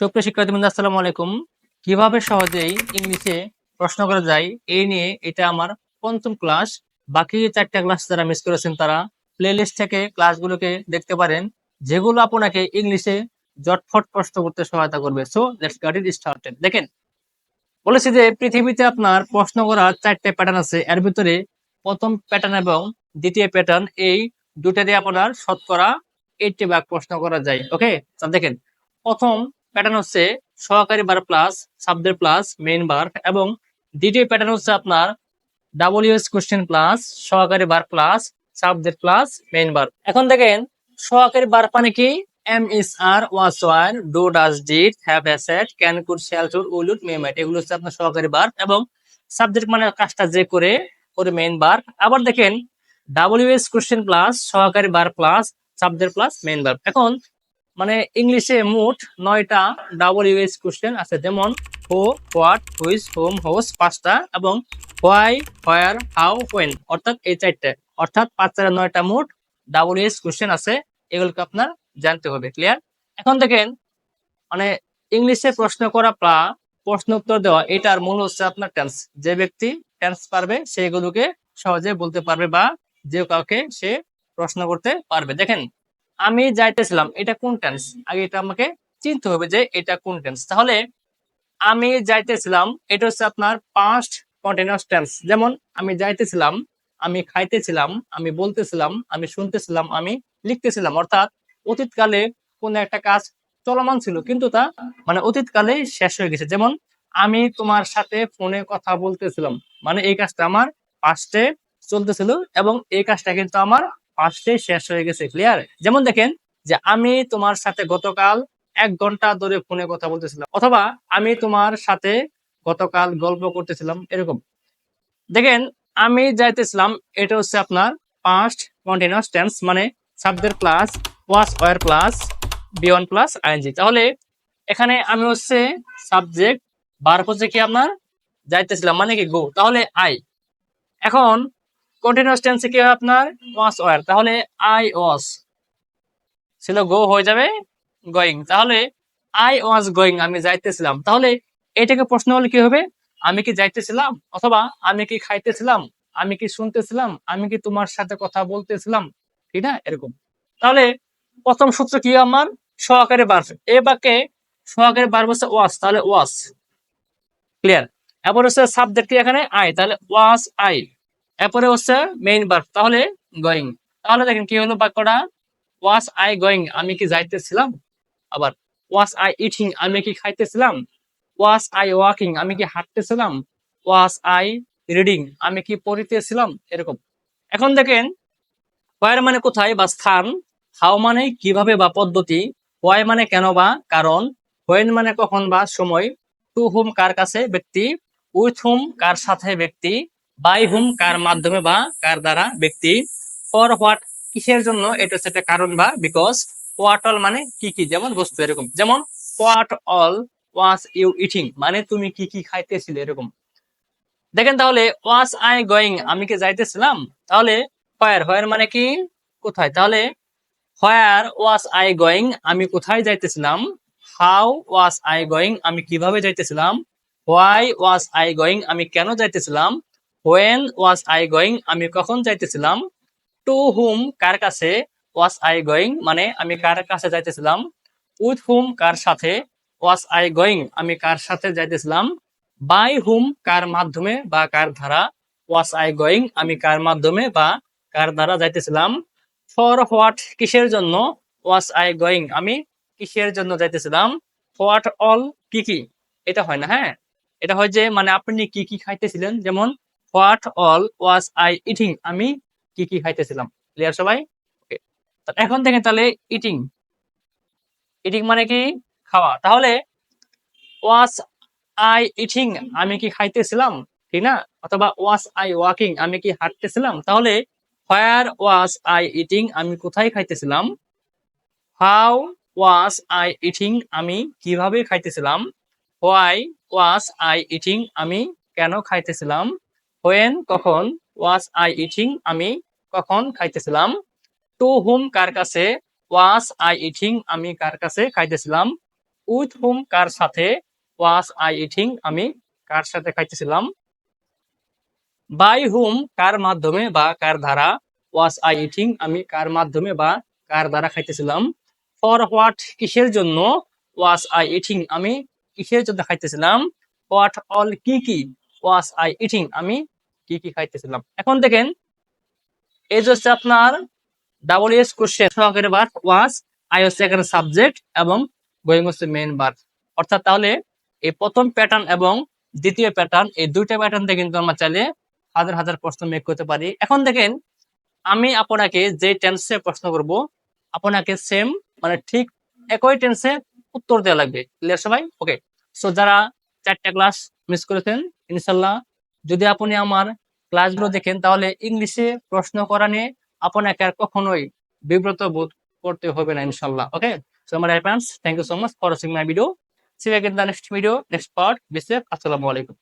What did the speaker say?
সুপ্রিয় শিক্ষার্থী বন্ধু আসসালামু আলাইকুম। কীভাবে সহজেই ইংলিশে প্রশ্ন করা যায়, এই নিয়ে এটা আমার পঞ্চম ক্লাস। বাকি চারটা ক্লাস যারা মিস করেছেন তারা প্লেলিস্ট থেকে ক্লাসগুলোকে দেখতে পারেন, যেগুলো আপনাকে ইংলিশে জটফট প্রশ্ন করতে সহায়তা করবে। So let's get it started দেখেন, বলেছি যে পৃথিবীতে আপনার প্রশ্ন করার চারটে প্যাটার্ন আছে। এর ভিতরে প্রথম প্যাটার্ন এবং দ্বিতীয় প্যাটার্ন এই দুটা দিয়ে আপনার শতকরা এইটটি ভাগ প্রশ্ন করা যায়। ওকে দেখেন, প্রথম প্যাটার্ন হচ্ছে সহকারী বার প্লাস সাবজেক্ট প্লাস মেইন বার এবং দ্বিতীয় প্যাটার্ন হচ্ছে আপনার ডাব্লিউএস কোশ্চেন প্লাস সহকারী বার প্লাস সাবজেক্ট প্লাস মেইন বার এখন দেখেন, সহকারী বার মানে কি? Am is are was were do does did have has can could should will would may might এগুলো হচ্ছে আপনার সহকারী বার এবং সাবজেক্ট মানে কাজটা যে করে, ওর মেইন বার আবার দেখেন ডাব্লিউএস কোশ্চেন প্লাস সহকারী বার প্লাস সাবজেক্ট প্লাস মেইন বার এখন মানে ইংলিশে মোট নয়টা ডাবল ইউএস কোশ্চেন আছে, যেমন হো হোয়াট হুইজ হোম হোস পাঁচটা এবং হোয়াই হোয়ার হাউ হোয়েন অর্থাৎ এই চারটে। অর্থাৎ পাঁচ চার নয়টা মোট ডাবল ইউএস কোশ্চেন আছে, এগুলোকে আপনার জানতে হবে ক্লিয়ার এখন দেখেন মানে ইংলিশে প্রশ্ন করা প্লা প্রশ্ন উত্তর দেওয়া, এটার মূল হচ্ছে আপনার টেন্স যে ব্যক্তি টেন্স পারবে সেগুলোকে সহজে বলতে পারবে বা যে কাউকে সে প্রশ্ন করতে পারবে। দেখেন আমি যাইতেছিলাম, এটা কোন টেন্স আগে এটা আমাকে চিনতে হবে যে এটা কোন টেন্স তাহলে আমি যাইতেছিলাম, এটা হচ্ছে আপনার পাস্ট কন্টিনিউয়াস টেন্স যেমন আমি যাইতেছিলাম, আমি খাইতেছিলাম, আমি বলতেছিলাম, আমি শুনতেছিলাম, আমি লিখতেছিলাম। অর্থাৎ অতীতকালে কোন একটা কাজ চলমান ছিল, কিন্তু তা মানে অতীতকালে শেষ হয়ে গেছে। যেমন আমি তোমার সাথে ফোনে কথা বলতেছিলাম মানে এই কাজটা আমার পাস্টে চলতেছিল এবং এই কাজটা কিন্তু আমার পাঁচটে শেষ হয়ে গেছে ক্লিয়ার যেমন দেখেন যে আমি তোমার সাথে গতকাল এক ঘণ্টা ধরে ফোনে কথা বলতেছিলাম, অথবা আমি তোমার সাথে গতকাল গল্প করতেছিলাম, এরকম। দেখেন, আমি যাইতেছিলাম, এটা হচ্ছে আপনার পাস্ট কন্টিনিউয়াস টেন্স মানে subject plus was were plus been plus ING তাহলে এখানে আমি হচ্ছে সাবজেক্ট বার হচ্ছে কি আপনার? যাইতেছিলাম মানে কি গো? তাহলে আই এখন কন্টিনিউয়াস টেন্সে কি হয় আপনার? ওয়াস ওয়ার তাহলে আই ওয়াস ছিল গো হয়ে যাবে গোয়িং তাহলে আই ওয়াজ গোয়িং আমি যাইতেছিলাম। তাহলে এটাকে প্রশ্ন হলে কি হবে? আমি কি যাইতেছিলাম? অথবা আমি কি খাইতেছিলাম? আমি কি শুনতেছিলাম? আমি কি তোমার সাথে কথা বলতেছিলাম? ঠিক না? এরকম। তাহলে প্রথম সূত্র কি আমার? সহকারে বার এ বাক্যে সহকারে বার হচ্ছে ওয়াস তাহলে ওয়াস ক্লিয়ার এরপর হচ্ছে সাবজেক্ট কি এখানে? আই তাহলে ওয়াস আই এরপরে হচ্ছে মেইন ভার্ব তাহলে গোয়িং তাহলে দেখেন কি হলো বাক্যটা? ওয়াস আই গোয়িং আমি কি যাইতেছিলাম? আবার ওয়াস আই ইটিং আমি কি খাইতেছিলাম? ওয়াস আই ওয়াকিং আমি কি হাঁটতেছিলাম? ওয়াস আই রিডিং আমি কি পড়িতেছিলাম? এরকম। এখন দেখেন হোয়ার মানে কোথায় বা স্থান? হাও মানে কীভাবে বা পদ্ধতি? হোয়াই মানে কেন বা কারণ? হোয়েন মানে কখন বা সময়? টু হুম কার কাছে? ব্যক্তি? উইথ হুম কার সাথে? ব্যক্তি? বাই হুম কার মাধ্যমে বা কার দ্বারা ব্যক্তি ফর হোয়াট কিসের জন্য, এটা হচ্ছে একটা কারণ বা বিকজ হোয়াট অল মানে কি কি, যেমন বস্তু এরকম। যেমন what all was you eating মানে তুমি কি কি খাইতেছিলে, এরকম। দেখেন তাহলে ওয়াস আই গোয়িং আমি কি যাইতেছিলাম? তাহলে হোয়ার হোয়ার মানে কি? কোথায়? তাহলে হোয়ার ওয়াস আই গোয়িং আমি কোথায় যাইতেছিলাম? হাউ ওয়াস আই গোয়িং আমি কীভাবে যাইতেছিলাম? হোয়াই ওয়াস আই গোয়িং আমি কেন যাইতেছিলাম? হোয়েন ওয়াজ আই গোয়িং আমি কখন যাইতেছিলাম? টু হুম কার কাছে? ওয়াজ আই গোয়িং মানে আমি কার কাছে যাইতেছিলাম? উইথ হুম কার সাথে? ওয়াজ আই গোয়িং আমি কার সাথে যাইতেছিলাম? বাই হুম কার মাধ্যমে বা কার ধারা ওয়াজ আই গোয়িং আমি কার মাধ্যমে বা কার দ্বারা যাইতেছিলাম? ফর হোয়াট কিসের জন্য? ওয়াজ আই গোয়িং আমি কিসের জন্য যাইতেছিলাম? হোয়াট অল কি কি? এটা হয় না হ্যাঁ? এটা হয় যে মানে আপনি কি কি খাইতেছিলেন? যেমন what all was I eating আমি কি কি খাইতেছিলাম? ক্লিয়ার সবাই? ওকে এখন দেখেন তাহলে ইটিং ইটিং মানে কি? খাওয়া। তাহলে ওয়াজ আই ইটিং আমি কি খাইতেছিলাম? ঠিক না? অথবা ওয়াজ আই ওয়াকিং আমি কি হাঁটতেছিলাম? তাহলে হোয়ার ওয়াজ আই ইটিং আমি কোথায় খাইতেছিলাম? হাউ ওয়াজ আই ইটিং আমি কীভাবে খাইতেছিলাম? হোয়াই ওয়াজ আই ইটিং আমি কেন খাইতেছিলাম? হোয়েন কখন ওয়াজ আই ইটিং আমি কখন খাইতেছিলাম? টু হুম কার কাছে? ওয়াজ আই ইটিং আমি কার কাছে খাইতেছিলাম? উইথ হুম কার সাথে? ওয়াজ আই ইটিং আমি কার সাথে খাইতেছিলাম? বাই হুম কার মাধ্যমে বা কার দ্বারা? ওয়াজ আই ইটিং আমি কার মাধ্যমে বা কার দ্বারা খাইতেছিলাম? ফর হোয়াট কিসের জন্য? ওয়াজ আই ইটিং আমি কিসের জন্য খাইতেছিলাম? হোয়াট অল কি কি? ওয়াজ আই ইটিং আমি কি কি খাইতেছিলাম? এখন দেখেন, এই যে হচ্ছে আপনার ডাবল এস কোশ্চেন সহকারে বার আই হচ্ছে এখানে সাবজেক্ট এবং গোয়িং হচ্ছে মেন বার অর্থাৎ তাহলে এই প্রথম প্যাটার্ন এবং দ্বিতীয় প্যাটার্ন এই দুইটা প্যাটার্ন থেকে কিন্তু আমরা চাইলে হাজার হাজার প্রশ্ন মেক করতে পারি। এখন দেখেন, আমি আপনাকে যে টেন্সে প্রশ্ন করব, আপনাকে সেম মানে ঠিক একই টেন্সে উত্তর দেওয়া লাগবে। ক্লিয়ার সবাই? ওকে সো যারা চারটা ক্লাস মিস করেছেন, ইনশাল্লাহ, যদি আপনি আমার ক্লাসগুলো দেখেন, তাহলে ইংলিশে প্রশ্ন করা নিয়ে আপনাকে আর কখনোই বিব্রত বোধ করতে হবে না ইনশাল্লাহ ওকে সো আমার friends thank you so much for watching my video see you the next video next part be safe আসসালামু আলাইকুম